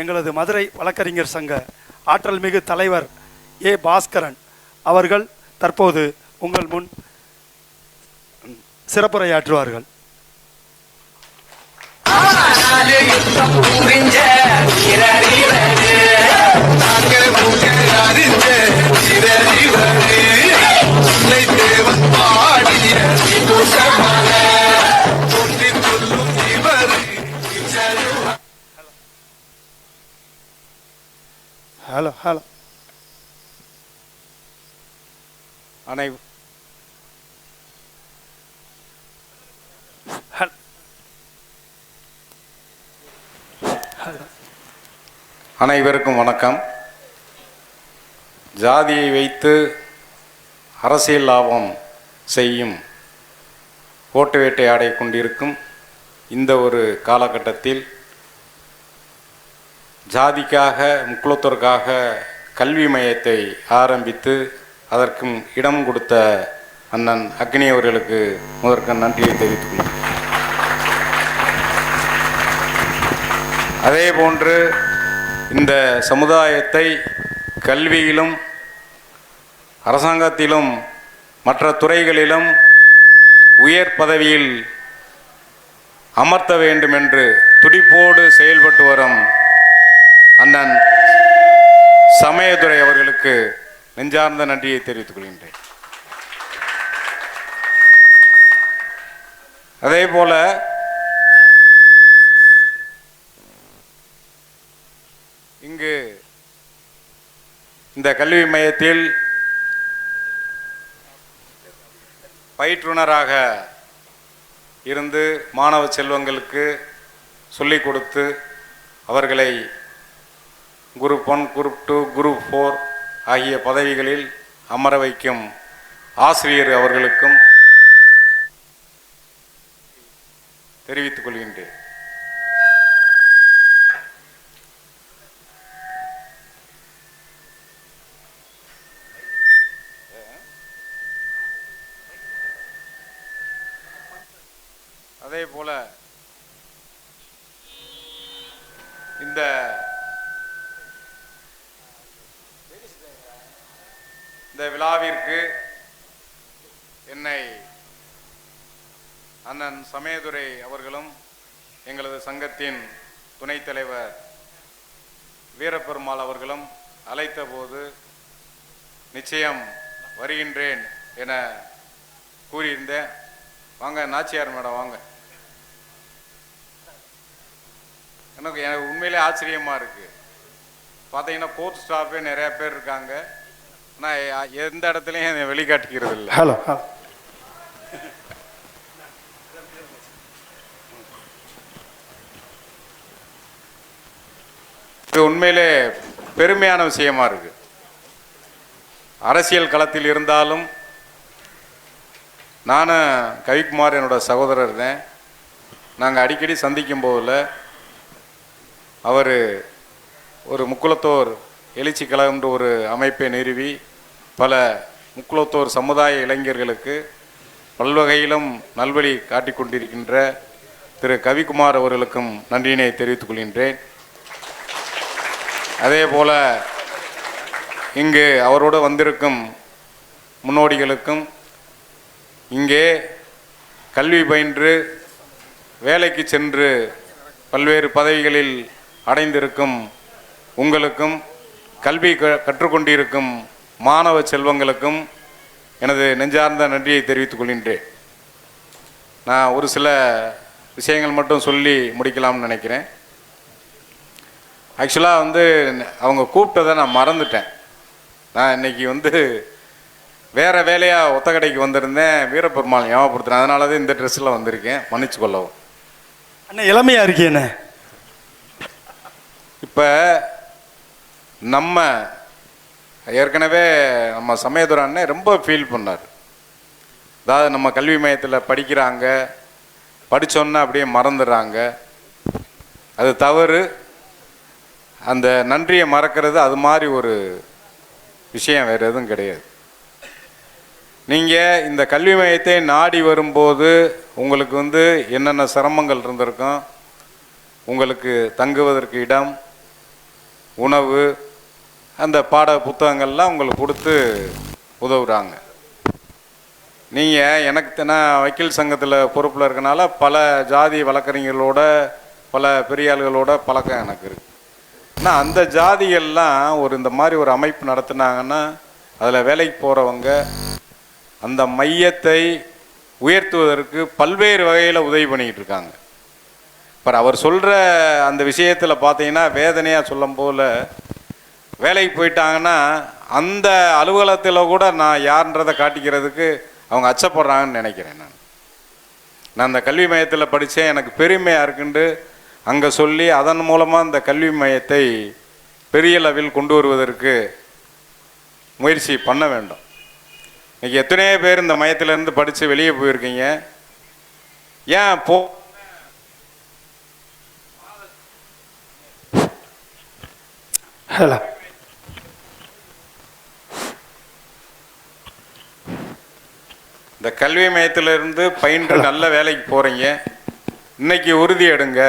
எங்களது மதுரை வழக்கறிஞர் சங்க ஆற்றல் மிகு தலைவர் ஏ பாஸ்கரன் அவர்கள் தற்போது உங்கள் முன் சிறப்புரையாற்றுவார்கள். நாலு ஹலோ ஹலோ அனை அனைவருக்கும் வணக்கம். ஜாதியை வைத்து அரசியல் லாபம் செய்யும் ஓட்டு வேட்டையாடை கொண்டிருக்கும் இந்த ஒரு காலகட்டத்தில் ஜாதிக்காக முக்குலத்திற்காக கல்வி மையத்தை ஆரம்பித்து அதற்கும் இடம் கொடுத்த அண்ணன் அக்னி அவர்களுக்கு முதற்க நன்றியை தெரிவித்துக் கொள்கிறேன். அதே போன்று இந்த சமுதாயத்தை கல்வியிலும் அரசாங்கத்திலும் மற்ற துறைகளிலும் உயர் பதவியில் அமர்த்த வேண்டும் என்று துடிப்போடு செயல்பட்டு வரும் அண்ணன் சமயதுரை அவர்களுக்கு நெஞ்சார்ந்த நன்றியை தெரிவித்துக் கொள்கின்றேன். அதே போல இங்கு இந்த கல்வி மையத்தில் பயிற்றுனராக இருந்து மாணவ செல்வங்களுக்கு சொல்லிக் கொடுத்து அவர்களை group one group two group four ஆகிய பதவிகளில் அமர வைக்கும் ஆசிரியர் அவர்களுக்கும் தெரிவித்துக் கொள்கின்றேன் அதே போல இந்த இந்த விழாவிற்கு என்னை அண்ணன் சமயதுரை அவர்களும் எங்களது சங்கத்தின் துணைத் தலைவர் வீரப்பெருமாள் அவர்களும் அழைத்த போது நிச்சயம் வருகின்றேன் என கூறியிருந்தேன். வாங்க நாச்சியார் மேடம் வாங்க. எனக்கு எனக்கு உண்மையிலே ஆச்சரியமா இருக்கு. பார்த்தீங்கன்னா கோர்ட் ஸ்டாஃபே நிறையா பேர் இருக்காங்க. ஆனால் எந்த இடத்துலையும் என்னை வெளிக்காட்டிக்கிறது இல்லை ஹலோ ஹலோ இது உண்மையிலே பெருமையான விஷயமா இருக்கு. அரசியல் களத்தில் இருந்தாலும் நானும் கவிக்குமார் என்னோட சகோதரர் தான் நாங்கள் அடிக்கடி சந்திக்கும் போதில் அவர் ஒரு முக்குளத்தோர் எழுச்சி கழகம்ன்ற ஒரு அமைப்பை நிறுவி பல முக்குளத்தோர் சமுதாய இளைஞர்களுக்கு பல்வகையிலும் நல்வழி காட்டிக் கொண்டிருக்கின்ற திரு கவிக்குமார் அவர்களுக்கும் நன்றியினை தெரிவித்துக் கொள்கின்றேன். அதே போல இங்கு அவரோடு வந்திருக்கும் முன்னோடிகளுக்கும் இங்கே கல்வி பயின்று வேலைக்கு சென்று பல்வேறு பதவிகளில் அடைந்திருக்கும் உங்களுக்கும் கல்வி க- கற்றுக்கொண்டிருக்கும் மாணவ செல்வங்களுக்கும் எனது நெஞ்சார்ந்த நன்றியை தெரிவித்துக் கொள்கின்றேன். நான் ஒரு சில விஷயங்கள் மட்டும் சொல்லி முடிக்கலாம்னு நினைக்கிறேன். ஆக்சுவலாக வந்து அவங்க கூப்பிட்டதை நான் மறந்துட்டேன். நான் இன்னைக்கு வந்து வேற வேலையாக ஒத்த கடைக்கு வந்திருந்தேன். வீரபெருமாள் ஞாபகப்படுத்தினேன் அதனால தான் இந்த ட்ரெஸ்ஸில் வந்திருக்கேன். மன்னிச்சு கொள்ளவும். அண்ணா இளமையா இருக்கேண்ணே இப்போ நம்ம ஏற்கனவே நம்ம சமயதுரை அண்ணன் ரொம்ப ஃபீல் பண்ணார். அதாவது நம்ம கல்வி மையத்தில் படிக்கிறாங்க படிச்சோன்னே அப்படியே மறந்துடுறாங்க. அது தவறு. அந்த நன்றியை மறக்கிறது அது மாதிரி ஒரு விஷயம் வேறு எதுவும் கிடையாது. நீங்கள் இந்த கல்வி மையத்தை நாடி வரும்போது உங்களுக்கு வந்து என்னென்ன சிரமங்கள் இருந்திருக்கும்? உங்களுக்கு தங்குவதற்கு இடம் உணவு அந்த பாட புத்தகங்கள்லாம் உங்களுக்கு கொடுத்து உதவுறாங்க. நீங்கள் எனக்கு தெ- நான் வக்கீல் சங்கத்தில் பொறுப்பில் இருக்கனால பல ஜாதி வழக்கறிஞர்களோட பல பெரியாள்களோட பழக்கம் எனக்கு இருக்கு. ஆனால் அந்த ஜாதிகள்லாம் ஒரு இந்த மாதிரி ஒரு அமைப்பு நடத்துனாங்கன்னா அதில் வேலைக்கு போகிறவங்க அந்த மையத்தை உயர்த்துவதற்கு பல்வேறு வகையில் உதவி பண்ணிக்கிட்டு இருக்காங்க. இப்போ அவர் சொல்கிற அந்த விஷயத்தில் பார்த்தீங்கன்னா வேதனையாக சொல்லும் போல் வேலைக்கு போயிட்டாங்கன்னா அந்த அலுவலகத்தில் கூட நான் யாருன்றதை காட்டிக்கிறதுக்கு அவங்க அச்சப்படுறாங்கன்னு நினைக்கிறேன் நான். நான் அந்த கல்வி மையத்தில் படித்தேன் எனக்கு பெருமையாக இருக்குண்டு. அங்கே சொல்லி அதன் மூலமாக அந்த கல்வி மையத்தை பெரிய லெவலில் கொண்டு வருவதற்கு முயற்சி பண்ண வேண்டும். இன்றைக்கி எத்தனையோ பேர் இந்த மையத்திலேருந்து படித்து வெளியே போயிருக்கீங்க. ஏன் போ ஹலோ. இந்த கல்வி மையத்திலிருந்து பயின்று நல்ல வேலைக்கு போகிறீங்க இன்னைக்கு உறுதி எடுங்க.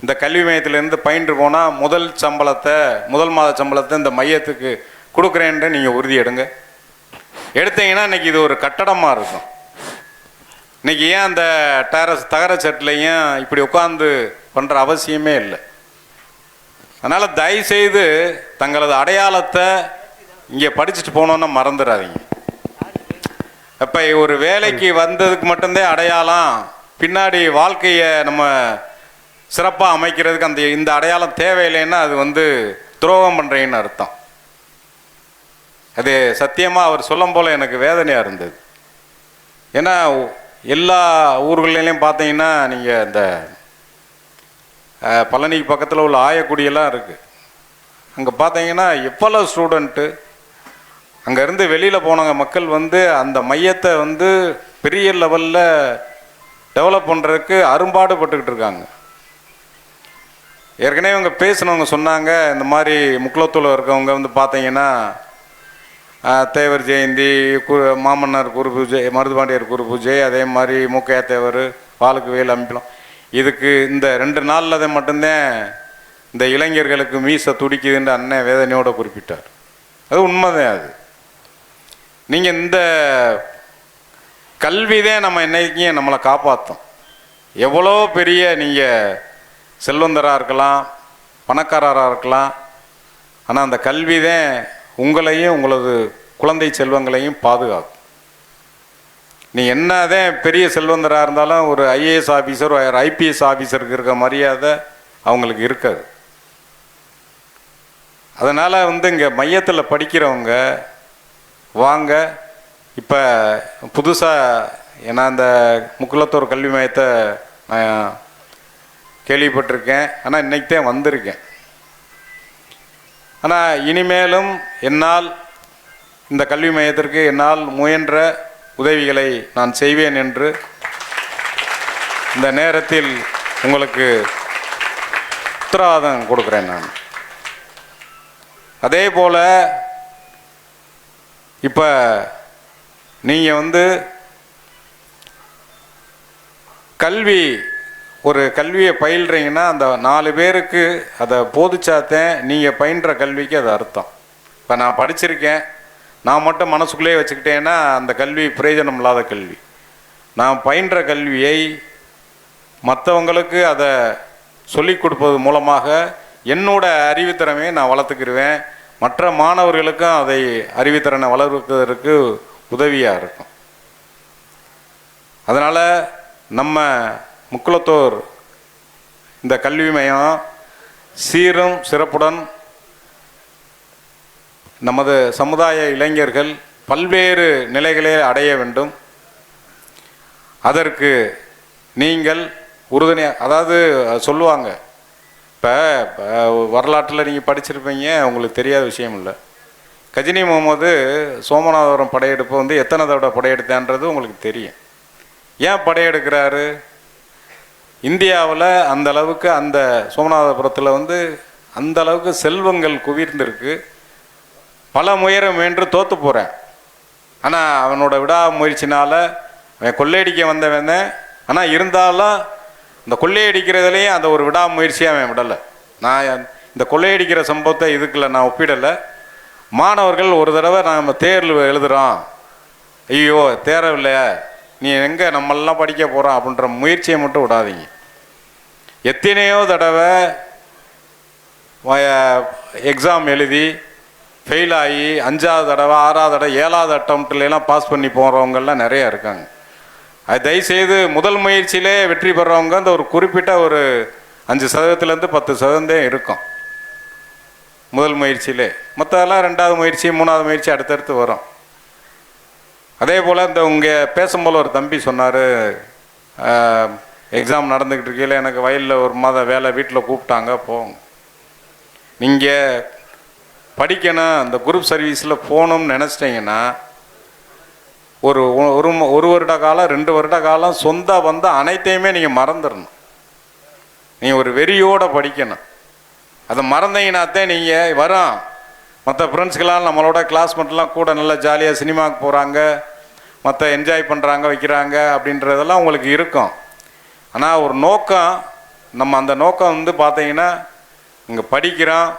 இந்த கல்வி மையத்திலிருந்து பயின்று போனால் முதல் சம்பளத்தை முதல் மாத சம்பளத்தை இந்த மையத்துக்கு கொடுக்குறேன்ட்டு நீங்கள் உறுதி எடுங்க. எடுத்தீங்கன்னா இன்னைக்கு இது ஒரு கட்டடமாக இருக்கும். இன்னைக்கு ஏன் அந்த டேரஸ் தகர செட்லையும் இப்படி உட்காந்து பண்ணுற அவசியமே இல்லை. அதனால் தயவுசெய்து தங்களது அடையாளத்தை இங்கே படிச்சுட்டு போனோன்னு மறந்துடாதீங்க. அப்போ ஒரு வேலைக்கு வந்ததுக்கு மட்டும்தான் அடையாளம். பின்னாடி வாழ்க்கையை நம்ம சிறப்பாக அமைக்கிறதுக்கு அந்த இந்த அடையாளம் தேவையில்லைன்னா அது வந்து துரோகம் பண்ணுறீங்கன்னு அர்த்தம். அது சத்தியமாக அவர் சொல்லும் போல் எனக்கு வேதனையாக இருந்தது. ஏன்னா எல்லா ஊர்கள்லையும் பார்த்தீங்கன்னா நீங்கள் இந்த பழனிக்கு பக்கத்தில் உள்ள ஆயக்குடியெல்லாம் இருக்குது அங்கே பார்த்தீங்கன்னா எவ்வளோ ஸ்டூடெண்ட்டு அங்கேருந்து வெளியில் போனவங்க மக்கள் வந்து அந்த மையத்தை வந்து பெரிய லெவலில் டெவலப் பண்ணுறதுக்கு அரும்பாடுபட்டுக்கிட்டு இருக்காங்க. ஏற்கனவே இவங்க பேசினவங்க சொன்னாங்க இந்த மாதிரி முக்குளத்தூள் இருக்கவங்க வந்து பார்த்தீங்கன்னா தேவர் ஜெயந்தி கு மாமன்னர் குரு பூஜை மருதுபாண்டியர் குரு பூஜை அதே மாதிரி மூக்கையா தேவர் பாலுக்கு வேல் அமைப்பலாம் இதுக்கு இந்த ரெண்டு நாளில் தான் மட்டும்தான் இந்த இளைஞர்களுக்கு மீசை துடிக்குதுன்னு அண்ணன் வேதனையோடு குறிப்பிட்டார். அது உண்மைதான் அது. நீங்கள் இந்த கல்வி தான் நம்ம என்னைக்கும் நம்மளை காப்பாற்றும் எவ்வளோ பெரிய நீங்கள் செல்வந்தராக இருக்கலாம் பணக்காரராக இருக்கலாம் ஆனால் அந்த கல்வி தான் உங்களையும் உங்களது குழந்தை செல்வங்களையும் பாதுகாக்கும். நீ என்னதான் பெரிய செல்வந்தராக இருந்தாலும் ஒரு ஐஏஎஸ் ஆஃபீஸர் ஒரு ஐபிஎஸ் ஆஃபீஸருக்கு இருக்க மரியாதை அவங்களுக்கு இருக்காது. அதனால் வந்து இங்கே மையத்தில் படிக்கிறவங்க வாங்க. இப்போ புதுசாக ஏன்னா இந்த முக்குலத்தூர் கல்வி மையத்தை நான் கேள்விப்பட்டிருக்கேன். ஆனால் இன்றைக்கி தான் வந்திருக்கேன். ஆனால் இனிமேலும் என்னால் இந்த கல்வி மையத்திற்கு என்னால் முயன்ற உதவிகளை நான் செய்வேன் என்று இந்த நேரத்தில் உங்களுக்கு உத்தரவாதம் கொடுக்குறேன் நான். அதே போல் இப்போ நீங்கள் வந்து கல்வி ஒரு கல்வியை பயில்றீங்கன்னா அந்த நாலு பேருக்கு அதை போதிச்சாத்தேன் நீங்கள் பயின்ற கல்விக்கு அது அர்த்தம். இப்போ நான் படிச்சிருக்கேன். நான் மட்டும் மனசுக்குள்ளேயே வச்சுக்கிட்டேன்னா அந்த கல்வி பிரயோஜனம் இல்லாத கல்வி. நான் பயின்ற கல்வியை மற்றவங்களுக்கு அதை சொல்லிக் கொடுப்பது மூலமாக என்னோட அறிவுத்திறமையை நான் வளர்த்துக்கிடுவேன் மற்ற மாணவர்களுக்கும் அதை அறிவுத்திறனை வளர்ப்பதற்கு உதவியாக இருக்கும். அதனால் நம்ம முக்குளத்தூர் இந்த கல்வி மையம் சீரும் சிறப்புடன் நமது சமுதாய இளைஞர்கள் பல்வேறு நிலைகளை அடைய வேண்டும். அதற்கு நீங்கள் உறுதுணையாக அதாவது சொல்லுவாங்க இப்போ வரலாற்றில் நீங்கள் படிச்சிருப்பீங்க உங்களுக்கு தெரியாத விஷயம் இல்லை. கஜினி முகமது சோமநாதபுரம் படையெடுப்பு வந்து எத்தனை தடவை படையெடுத்தான்றது உங்களுக்கு தெரியும். ஏன் படையெடுக்கிறாரு? இந்தியாவில் அந்த அளவுக்கு அந்த சோமநாதபுரத்தில் வந்து அந்த அளவுக்கு செல்வங்கள் குவிர்ந்திருக்கு பல முயரம் என்று தோற்று போகிறேன் ஆனால் அவனோட விடாமுயற்சினால அவன் கொள்ளையடிக்க வந்தவன் ஆனால் இருந்தாலும் இந்த கொள்ளையடிக்கிறதுலேயும் அந்த ஒரு விடாமுயற்சியாக அவன் விடலை. நான் இந்த கொள்ளையடிக்கிற சம்பவத்தை இதுக்குள்ள நான் ஒப்பிடலை. மாணவர்கள் ஒரு தடவை நாம் தேர்வு எழுதுகிறோம் ஐயோ தேரவில்லையா. நீ எங்கே நம்மளாம் படிக்க போகிறோம் அப்படின்ற முயற்சியை மட்டும் விடாதீங்க. எத்தனையோ தடவை எக்ஸாம் எழுதி ஃபெயில் ஆகி அஞ்சாவது தடவை ஆறாவது தடவை ஏழாவது அட்டம்ப்ட்லாம் பாஸ் பண்ணி போகிறவங்கெல்லாம் நிறையா இருக்காங்க. அது தயவுசெய்து முதல் முயற்சியிலே வெற்றி பெறவங்க அந்த ஒரு குறிப்பிட்ட ஒரு அஞ்சு சதவீதத்துலேருந்து பத்து சதவீதம் இருக்கும். முதல் முயற்சியிலே. மற்றதெல்லாம் ரெண்டாவது முயற்சி மூணாவது முயற்சி அடுத்தடுத்து வரும். அதே போல் இந்த உங்கள் பேசும்போது ஒரு தம்பி சொன்னார் எக்ஸாம் நடந்துக்கிட்டு இருக்கையில் எனக்கு வயலில் ஒரு மாதம் வேலை வீட்டில் கூப்பிட்டாங்க போங்க நீங்கள் படிக்கணும் அந்த குரூப் சர்வீஸில் போகணும்னு நினச்சிட்டிங்கன்னா ஒரு ஒரு ஒரு வருட காலம் ரெண்டு வருட காலம் சொந்த வந்த அனைத்தையுமே நீங்கள் மறந்துடணும் நீங்கள் ஒரு வெறியோடு படிக்கணும். அதை மறந்தீங்கன்னாத்தே நீங்கள் வரோம் மற்ற ஃப்ரெண்ட்ஸ்கெல்லாம் நம்மளோட கிளாஸ்மேட்லாம் கூட நல்லா ஜாலியாக சினிமாவுக்கு போகிறாங்க மற்ற என்ஜாய் பண்ணுறாங்க வைக்கிறாங்க அப்படின்றதெல்லாம் உங்களுக்கு இருக்கும். ஆனால் ஒரு நோக்கம் நம்ம அந்த நோக்கம் வந்து பார்த்தீங்கன்னா இங்கே படிக்கிறோம்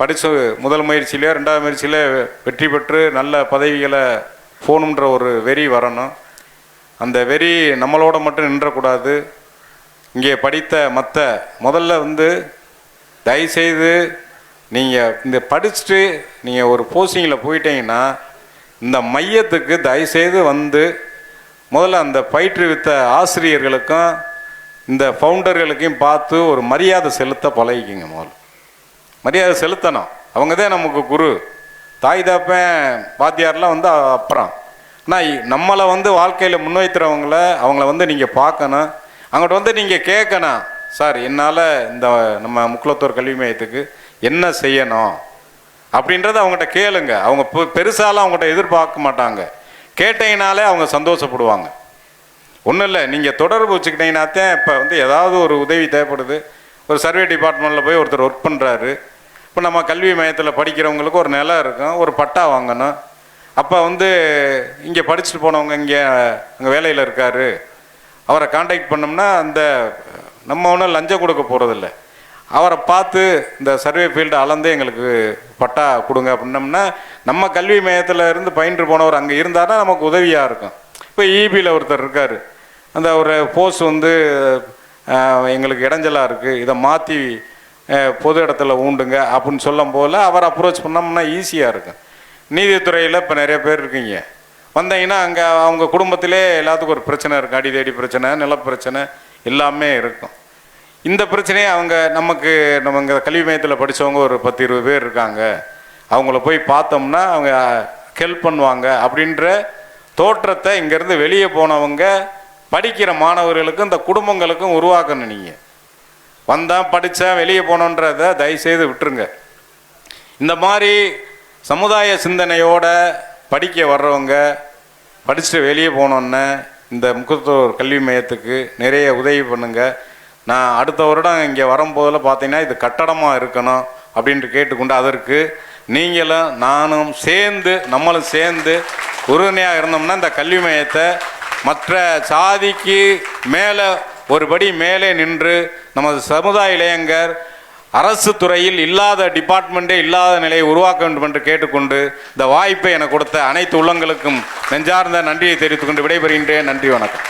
படித்து முதல் முயற்சியிலே ரெண்டாவது முயற்சியிலே வெற்றி பெற்று நல்ல பதவிகளை போகணுன்ற ஒரு வெறி வரணும். அந்த வெறி நம்மளோட மட்டும் நின்றக்கூடாது. இங்கே படித்த மற்ற முதல்ல வந்து தயவுசெய்து நீங்கள் இந்த படிச்சுட்டு நீங்கள் ஒரு போஸ்டிங்கில் போயிட்டீங்கன்னா இந்த மையத்துக்கு தயவுசெய்து வந்து முதல்ல அந்த பயிற்றுவித்த ஆசிரியர்களுக்கும் இந்த ஃபவுண்டர்களுக்கும் பார்த்து ஒரு மரியாதை செலுத்த பழகிக்கிங்க முதல்ல. மரியாதை செலுத்தணும். அவங்க தான் நமக்கு குரு. தாய் தாப்பேன் வாத்தியார்லாம் வந்து அப்புறம். ஆனால் நம்மளை வந்து வாழ்க்கையில் முன்வைத்துறவங்கள அவங்கள வந்து நீங்கள் பார்க்கணும். அவங்கள்ட்ட வந்து நீங்கள் கேட்கணும். சார் என்னால் இந்த நம்ம முக்குளத்தூர் கல்வி மையத்துக்கு என்ன செய்யணும்? அப்படின்றத அவங்ககிட்ட கேளுங்க. அவங்க பெருசாலாம் அவங்ககிட்ட எதிர்பார்க்க மாட்டாங்க. கேட்டீங்கனாலே அவங்க சந்தோஷப்படுவாங்க. ஒன்றும் இல்லை நீங்கள் தொடர்பு வச்சுக்கிட்டீங்கன்னாத்தான் இப்போ வந்து ஏதாவது ஒரு உதவி தேவைப்படுது. ஒரு சர்வே டிபார்ட்மெண்ட்டில் போய் ஒருத்தர் ஒர்க் பண்ணுறாரு இப்போ நம்ம கல்வி மையத்தில் படிக்கிறவங்களுக்கு ஒரு நிலம் இருக்கும் ஒரு பட்டா வாங்கணும். அப்போ வந்து இங்கே படிச்சுட்டு போனவங்க இங்கே அங்கே வேலையில் இருக்காரு. அவரை காண்டாக்ட் பண்ணோம்னா அந்த நம்ம ஒன்றும் லஞ்சம் கொடுக்க போகிறதில்ல அவரை பார்த்து இந்த சர்வே ஃபீல்டு அளந்து எங்களுக்கு பட்டா கொடுங்க அப்படின்னோம்னா நம்ம கல்வி மையத்தில் இருந்து பயின்று போனவர் அங்கே இருந்தார்னா நமக்கு உதவியாக இருக்கும். இப்போ ஈபியில் ஒருத்தர் இருக்கார். அந்த ஒரு போஸ்ட் வந்து எங்களுக்கு இடைஞ்சலாக இருக்குது இதை மாற்றி பொது இடத்துல ஊண்டுங்க அப்படின்னு சொல்லும் போல் அவர் அப்ரோச் பண்ணோம்னா ஈஸியாக இருக்கும். நீதித்துறையில் இப்போ நிறைய பேர் இருக்கீங்க. வந்தீங்கன்னா அங்கே அவங்க குடும்பத்திலே எல்லாத்துக்கும் ஒரு பிரச்சனை இருக்கும் அடி தேடி பிரச்சனை நிலப்பிரச்சனை எல்லாமே இருக்கும். இந்த பிரச்சனையை அவங்க நமக்கு நம்ம இங்கே கல்வி மையத்தில் படித்தவங்க ஒரு பத்து இருபது பேர் இருக்காங்க. அவங்கள போய் பார்த்தோம்னா அவங்க ஹெல்ப் பண்ணுவாங்க அப்படின்ற தோற்றத்தை இங்கேருந்து வெளியே போனவங்க படிக்கிற மாணவர்களுக்கும் இந்த குடும்பங்களுக்கும் உருவாக்கணும் நீங்கள் வந்தேன் படித்தேன் வெளியே போனோன்றதை தயவுசெய்து விட்டுருங்க. இந்த மாதிரி சமுதாய சிந்தனையோட படிக்க வர்றவங்க படிச்சுட்டு வெளியே போனோன்னே இந்த முக்குத்தூர் கல்வி மையத்துக்கு நிறைய உதவி பண்ணுங்க. நான் அடுத்த வருடம் இங்கே வரும்போதில் பார்த்தீங்கன்னா இது கட்டடமாக இருக்கணும் அப்படின்ட்டு கேட்டுக்கொண்டு அதற்கு நீங்களும் நானும் சேர்ந்து நம்மளும் சேர்ந்து உறுதுணையாக இருந்தோம்னா இந்த கல்வி மையத்தை மற்ற சாதிக்கு மேலே ஒரு படி மேலே நின்று நமது சமுதாய இளைஞர் அரசு துறையில் இல்லாத டிபார்ட்மெண்ட்டே இல்லாத நிலையை உருவாக்க வேண்டும் என்று கேட்டுக்கொண்டு இந்த வாய்ப்பை எனக்கு கொடுத்த அனைத்து உள்ளங்களுக்கும் நெஞ்சார்ந்த நன்றியை தெரிவித்துக் கொண்டு விடைபெறுகின்றேன். நன்றி வணக்கம்.